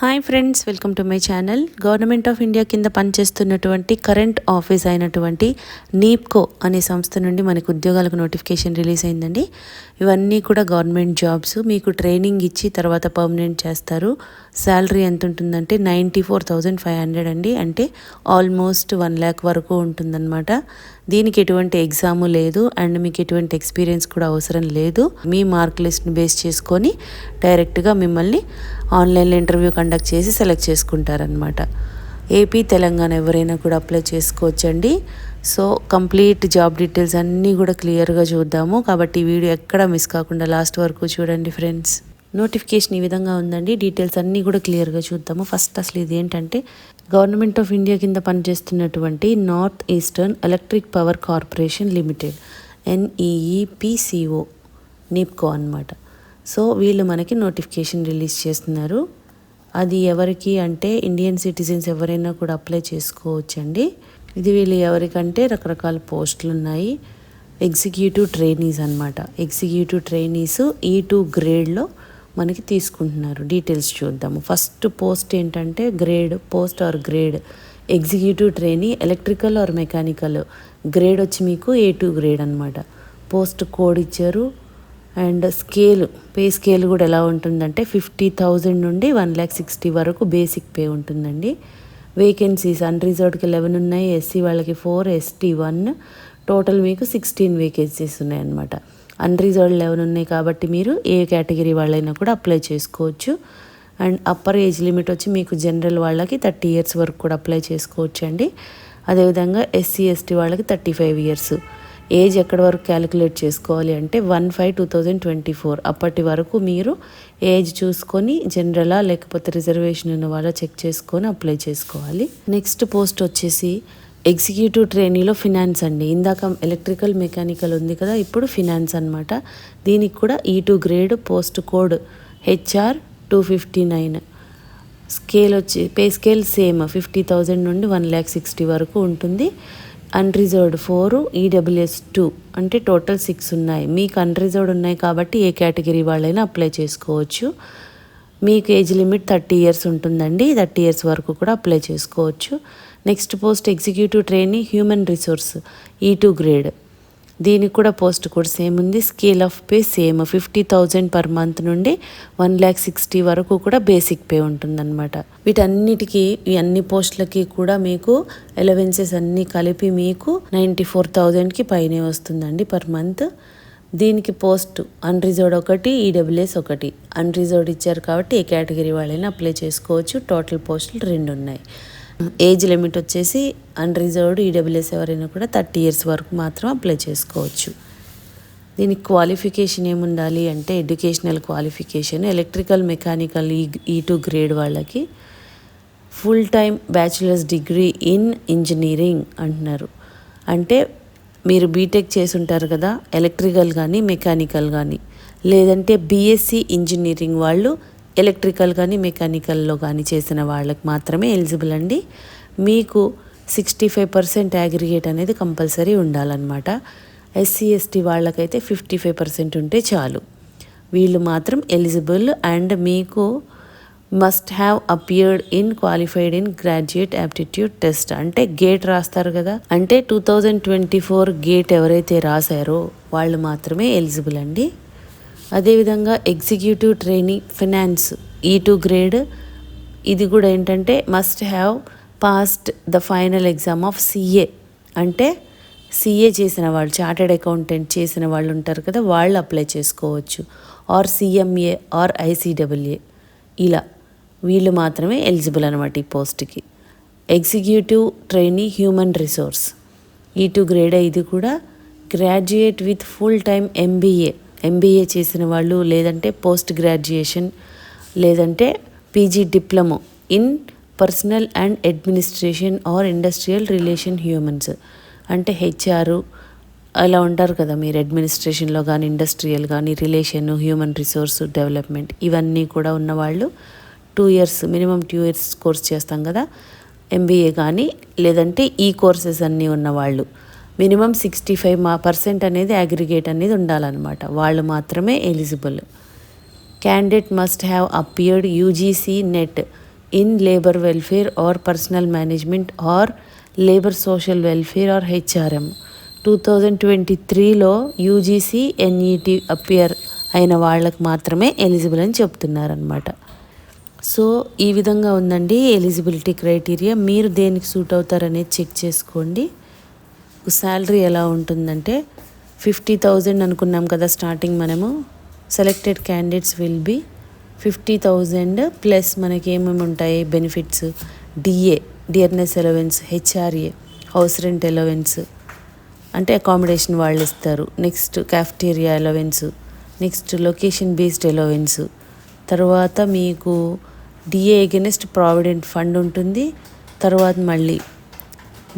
Hi friends welcome to my channel government of India కింద పనిచేస్తున్నటువంటి current office అయినటువంటి నీప్కో అనే సంస్థ నుండి మనకు ఉద్యోగాలకు నోటిఫికేషన్ రిలీజ్ అయిందండి. ఇవన్నీ కూడా గవర్నమెంట్ జాబ్స్ మీకు ట్రైనింగ్ ఇచ్చి తర్వాత పర్మనెంట్ చేస్తారు. శాలరీ ఎంత ఉంటుందంటే ninety four thousand five hundred అండి. అంటే ఆల్మోస్ట్ వన్ ల్యాక్ వరకు ఉంటుందన్నమాట. దీనికి ఎటువంటి ఎగ్జాము లేదు అండ్ మీకు ఎటువంటి ఎక్స్పీరియన్స్ కూడా అవసరం లేదు. మీ మార్క్ లిస్ట్ని బేస్ చేసుకొని డైరెక్ట్గా మిమ్మల్ని ఆన్లైన్లో ఇంటర్వ్యూ కండక్ట్ చేసి సెలెక్ట్ చేసుకుంటారనమాట ఏపీ తెలంగాణ ఎవరైనా కూడా అప్లై చేసుకోవచ్చండి. సో కంప్లీట్ జాబ్ డీటెయిల్స్ అన్నీ కూడా క్లియర్గా చూద్దాము. కాబట్టి వీడియో ఎక్కడ మిస్ కాకుండా లాస్ట్ వరకు చూడండి ఫ్రెండ్స్. నోటిఫికేషన్ ఈ విధంగా ఉందండి. డీటెయిల్స్ అన్నీ కూడా క్లియర్గా చూద్దాము. ఫస్ట్ అసలు ఇది ఏంటంటే గవర్నమెంట్ ఆఫ్ ఇండియా కింద పనిచేస్తున్నటువంటి north eastern electric power corporation limited N E E P C O NEEPCO అనమాట సో వీళ్ళు మనకి నోటిఫికేషన్ రిలీజ్ చేస్తున్నారు. అది ఎవరికి అంటే ఇండియన్ సిటిజన్స్ ఎవరైనా కూడా అప్లై చేసుకోవచ్చండి. ఇది వీళ్ళు ఎవరికంటే రకరకాల పోస్టులు ఉన్నాయి. ఎగ్జిక్యూటివ్ ట్రైనీస్ అనమాట ఎగ్జిక్యూటివ్ ట్రైనీస్ ఈ టూ గ్రేడ్లో మనకి తీసుకుంటున్నారు. డీటెయిల్స్ చూద్దాము. ఫస్ట్ పోస్ట్ ఏంటంటే grade post or grade executive trainee electrical or mechanical grade వచ్చి మీకు ఏ టూ గ్రేడ్ అనమాట పోస్ట్ కోడ్ ఇచ్చారు. అండ్ స్కేల్ పే స్కేల్ కూడా ఎలా ఉంటుందంటే ఫిఫ్టీ థౌజండ్ నుండి వన్ ల్యాక్ సిక్స్టీ వరకు బేసిక్ పే ఉంటుందండి. వేకెన్సీస్ అన్రిజర్వ్డ్కి లెవెన్ ఉన్నాయి ఎస్సీ వాళ్ళకి ఫోర్ ఎస్టీ వన్ టోటల్ మీకు సిక్స్టీన్ వేకెన్సీస్ ఉన్నాయన్నమాట. అన్రిజర్వ్డ్ లెవెన్ ఉన్నాయి కాబట్టి మీరు ఏ కేటగిరీ వాళ్ళైనా కూడా అప్లై చేసుకోవచ్చు. అండ్ అప్పర్ ఏజ్ లిమిట్ వచ్చి మీకు జనరల్ వాళ్ళకి థర్టీ ఇయర్స్ వరకు కూడా అప్లై చేసుకోవచ్చు అండి అదేవిధంగా ఎస్సీ ఎస్టీ వాళ్ళకి థర్టీ ఫైవ్ ఇయర్స్ ఏజ్ ఎక్కడి వరకు క్యాలిక్యులేట్ చేసుకోవాలి అంటే one five two thousand twenty four అప్పటి వరకు మీరు ఏజ్ చూసుకొని జనరలా లేకపోతే రిజర్వేషన్ ఉన్న వాళ్ళ చెక్ చేసుకొని అప్లై చేసుకోవాలి. నెక్స్ట్ పోస్ట్ వచ్చేసి ఎగ్జిక్యూటివ్ ట్రైనీలో ఫినాన్స్ అండి. ఇందాక ఎలక్ట్రికల్ మెకానికల్ ఉంది కదా ఇప్పుడు ఫినాన్స్ అనమాట దీనికి కూడా E two grade post code HR two fifty nine. Scale వచ్చి pay scale same fifty thousand నుండి వన్ ల్యాక్ సిక్స్టీ వరకు ఉంటుంది. అన్రిజర్వ్డ్ ఫోర్ ఈడబ్ల్యూఎస్ టూ అంటే టోటల్ సిక్స్ ఉన్నాయి. మీకు అన్రిజర్వ్డ్ ఉన్నాయి కాబట్టి ఏ కేటగిరీ వాళ్ళైనా అప్లై చేసుకోవచ్చు. మీకు ఏజ్ లిమిట్ థర్టీ ఇయర్స్ ఉంటుందండి. థర్టీ ఇయర్స్ వరకు కూడా అప్లై చేసుకోవచ్చు. Next post executive trainee human resource E two grade దీనికి కూడా పోస్ట్ కూడా సేమ్ ఉంది. Scale of pay same fifty thousand per month నుండి వన్ ల్యాక్ సిక్స్టీ వరకు కూడా బేసిక్ పే ఉంటుందన్నమాట. వీటన్నిటికీ ఈ అన్ని పోస్టులకి కూడా మీకు ఎలవెన్సెస్ అన్నీ కలిపి మీకు నైంటీ ఫోర్ థౌజండ్కి పైనే వస్తుందండి పర్ మంత్ దీనికి పోస్ట్ అన్రిజర్వ్డ్ ఒకటి ఈడబ్ల్యూఎస్ ఒకటి. అన్రిజర్వ్డ్ ఇచ్చారు కాబట్టి ఏ కేటగిరీ వాళ్ళైనా అప్లై చేసుకోవచ్చు. టోటల్ పోస్టులు రెండు ఉన్నాయి ఏజ్ లిమిట్ వచ్చేసి అన్రిజర్వ్డ్ ఈడబ్ల్యూఎస్ ఎవరైనా కూడా థర్టీ ఇయర్స్ వరకు మాత్రం అప్లై చేసుకోవచ్చు. దీనికి క్వాలిఫికేషన్ ఏముండాలి అంటే ఎడ్యుకేషనల్ క్వాలిఫికేషన్ ఎలక్ట్రికల్ మెకానికల్ ఈ ఈ టూ గ్రేడ్ వాళ్ళకి full time bachelor's degree in engineering అంటున్నారు. అంటే మీరు బీటెక్ చేసి ఉంటారు కదా ఎలక్ట్రికల్ కానీ మెకానికల్ కానీ లేదంటే బీఎస్సీ ఇంజనీరింగ్ వాళ్ళు ఎలక్ట్రికల్ కానీ మెకానికల్లో కానీ చేసిన వాళ్ళకి మాత్రమే ఎలిజిబుల్ అండి. మీకు సిక్స్టీ ఫైవ్ పర్సెంట్ అగ్రిగేట్ అనేది కంపల్సరీ ఉండాలన్నమాట. ఎస్సీ ఎస్టీ వాళ్ళకైతే ఫిఫ్టీ ఫైవ్ పర్సెంట్ ఉంటే చాలు. వీళ్ళు మాత్రం ఎలిజిబుల్ అండ్ మీకు must have appeared in qualified in graduate aptitude test అంటే గేట్ రాస్తారు కదా. అంటే two thousand twenty four GATE ఎవరైతే రాశారో వాళ్ళు మాత్రమే ఎలిజిబుల్ అండి. అదేవిధంగా executive training finance E two grade. ఇది కూడా ఏంటంటే must have passed the final exam of CA అంటే సిఏ చేసిన వాళ్ళు చార్టెడ్ అకౌంటెంట్ చేసిన వాళ్ళు ఉంటారు కదా వాళ్ళు అప్లై చేసుకోవచ్చు. ఆర్ సిఎంఏ ఆర్ ఐసీడబ్ల్యూఏ ఇలా వీళ్ళు మాత్రమే ఎలిజిబుల్ అనమాట ఈ పోస్ట్కి executive trainee human resource E two grade ఇది కూడా graduate with full time MBA MBA చేసిన వాళ్ళు లేదంటే పోస్ట్ గ్రాడ్యుయేషన్ లేదంటే PG diploma in personnel and administration or industrial relation humans అంటే హెచ్ఆర్ అలా ఉంటారు కదా మీరు అడ్మినిస్ట్రేషన్లో కానీ ఇండస్ట్రియల్ కానీ రిలేషన్ హ్యూమన్ రిసోర్స్ డెవలప్మెంట్ ఇవన్నీ కూడా ఉన్నవాళ్ళు two years minimum two years course చేస్తాం కదా ఎంబీఏ కానీ లేదంటే ఈ కోర్సెస్ అన్నీ ఉన్నవాళ్ళు మినిమం సిక్స్టీ ఫైవ్ మా పర్సెంట్ అనేది అగ్రిగేట్ అనేది ఉండాలన్నమాట. వాళ్ళు మాత్రమే eligible candidate must have appeared UGC NET in labour welfare or personnel management or labour social welfare or HRM two thousand twenty త్రీలో UGC N E T appear అయిన వాళ్ళకి మాత్రమే ఎలిజిబుల్ అని చెప్తున్నారనమాట సో ఈ విధంగా ఉందండి ఎలిజిబిలిటీ క్రైటీరియా మీరు దేనికి సూట్ అవుతారనేది చెక్ చేసుకోండి. శాలరీ ఎలా ఉంటుందంటే ఫిఫ్టీ థౌజండ్ అనుకున్నాం కదా స్టార్టింగ్ మనము. Selected candidates will be fifty thousand plus మనకి ఏమేమి ఉంటాయి? Benefits DA dearness allowance HRA house rent allowance అంటే అకామిడేషన్ వాళ్ళు ఇస్తారు. Next cafeteria allowance next location based allowance తర్వాత మీకు డిఏ అగెనెస్ట్ ప్రావిడెంట్ ఫండ్ ఉంటుంది. తర్వాత మళ్ళీ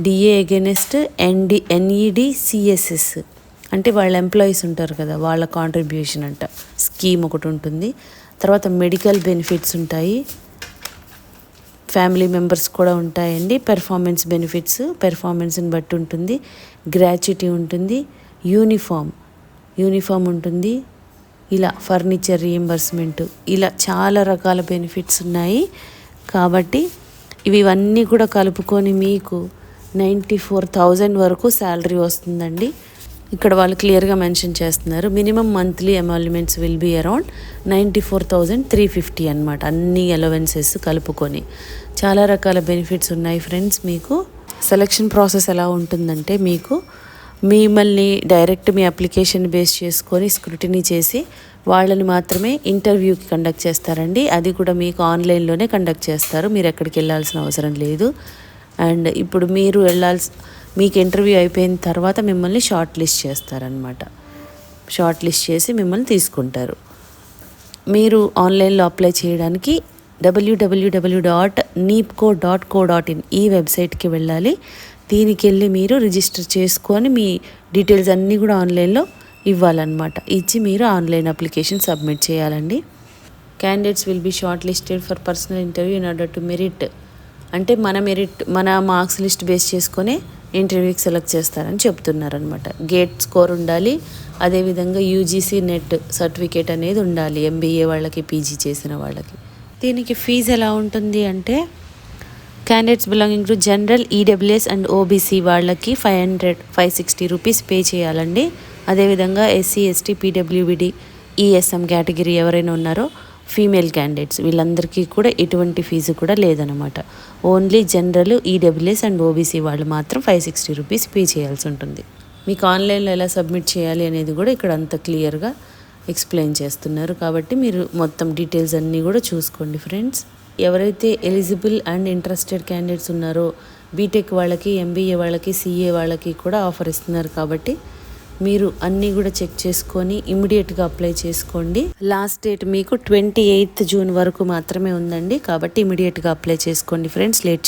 DA against ND N E D CSS అంటే వాళ్ళ ఎంప్లాయీస్ ఉంటారు కదా వాళ్ళ కాంట్రిబ్యూషన్ అంట. స్కీమ్ ఒకటి ఉంటుంది. తర్వాత మెడికల్ బెనిఫిట్స్ ఉంటాయి. ఫ్యామిలీ మెంబర్స్ కూడా ఉంటాయండి. పెర్ఫార్మెన్స్ బెనిఫిట్స్ పెర్ఫార్మెన్స్ని బట్టి ఉంటుంది. గ్రాచ్యుటీ ఉంటుంది. యూనిఫామ్ యూనిఫామ్ ఉంటుంది. ఇలా ఫర్నిచర్ రీఎంబర్స్మెంట్ ఇలా చాలా రకాల బెనిఫిట్స్ ఉన్నాయి. కాబట్టి ఇవి ఇవన్నీ కూడా కలుపుకొని మీకు నైంటీ ఫోర్ థౌజండ్ వరకు శాలరీ వస్తుందండి. ఇక్కడ వాళ్ళు క్లియర్గా మెన్షన్ చేస్తున్నారు. Minimum monthly emoluments will be around ninety four thousand three fifty అనమాట అన్ని అలవెన్సెస్ కలుపుకొని. చాలా రకాల బెనిఫిట్స్ ఉన్నాయి ఫ్రెండ్స్ మీకు. సెలక్షన్ ప్రాసెస్ ఎలా ఉంటుందంటే మీకు మిమ్మల్ని డైరెక్ట్ మీ అప్లికేషన్ బేస్ చేసుకొని స్క్రూటినీ చేసి వాళ్ళని మాత్రమే ఇంటర్వ్యూకి కండక్ట్ చేస్తారండి. అది కూడా మీకు ఆన్లైన్లోనే కండక్ట్ చేస్తారు. మీరు ఎక్కడికి వెళ్ళాల్సిన అవసరం లేదు. అండ్ ఇప్పుడు మీరు వెళ్ళాల్సి మీకు ఇంటర్వ్యూ అయిపోయిన తర్వాత మిమ్మల్ని షార్ట్ లిస్ట్ చేస్తారనమాట షార్ట్ లిస్ట్ చేసి మిమ్మల్ని తీసుకుంటారు. మీరు ఆన్లైన్లో అప్లై చేయడానికి W W W dot NEEPCO dot co dot in ఈ వెబ్సైట్కి వెళ్ళాలి. దీనికి వెళ్ళి మీరు రిజిస్టర్ చేసుకొని మీ డీటెయిల్స్ అన్నీ కూడా ఆన్లైన్లో ఇవ్వాలన్నమాట. ఇచ్చి మీరు ఆన్లైన్ అప్లికేషన్ సబ్మిట్ చేయాలండి. Candidates will be short listed for personal interview in order to merit అంటే మన మెరిట్ మన మార్క్స్ లిస్ట్ బేస్ చేసుకొని ఇంటర్వ్యూకి సెలెక్ట్ చేస్తారని చెప్తున్నారనమాట గేట్ స్కోర్ ఉండాలి అదేవిధంగా యూజీసీ నెట్ సర్టిఫికేట్ అనేది ఉండాలి ఎంబీఏ వాళ్ళకి పీజీ చేసిన వాళ్ళకి. దీనికి ఫీజు ఎలా ఉంటుంది అంటే candidates belonging to general EWS and OBC వాళ్ళకి five hundred five sixty rupees pay చేయాలండి. అదేవిధంగా SC ST P W B D E S M category ఎవరైనా ఉన్నారో ఫీమేల్ క్యాండిడేట్స్ వీళ్ళందరికీ కూడా ఎటువంటి ఫీజు కూడా లేదనమాట only general EWS and OBC వాళ్ళు మాత్రం ఫైవ్ సిక్స్టీ రూపీస్ పే చేయాల్సి ఉంటుంది. మీకు ఆన్లైన్లో ఎలా సబ్మిట్ చేయాలి అనేది కూడా ఇక్కడ అంత క్లియర్గా ఎక్స్ప్లెయిన్ చేస్తున్నారు. కాబట్టి మీరు మొత్తం డీటెయిల్స్ అన్నీ కూడా చూసుకోండి ఫ్రెండ్స్ ఎవరైతే ఎలిజిబుల్ అండ్ ఇంట్రెస్టెడ్ క్యాండిడేట్స్ ఉన్నారో బీటెక్ వాళ్ళకి ఎంబీఏ వాళ్ళకి సీఏ వాళ్ళకి కూడా ఆఫర్ ఇస్తున్నారు కాబట్టి మీరు అన్నీ కూడా చెక్ చేసుకొని ఇమీడియట్గా అప్లై చేసుకోండి. లాస్ట్ డేట్ మీకు ట్వంటీ ఎయిత్ జూన్ వరకు మాత్రమే ఉందండి. కాబట్టి ఇమీడియట్గా అప్లై చేసుకోండి ఫ్రెండ్స్. లేట్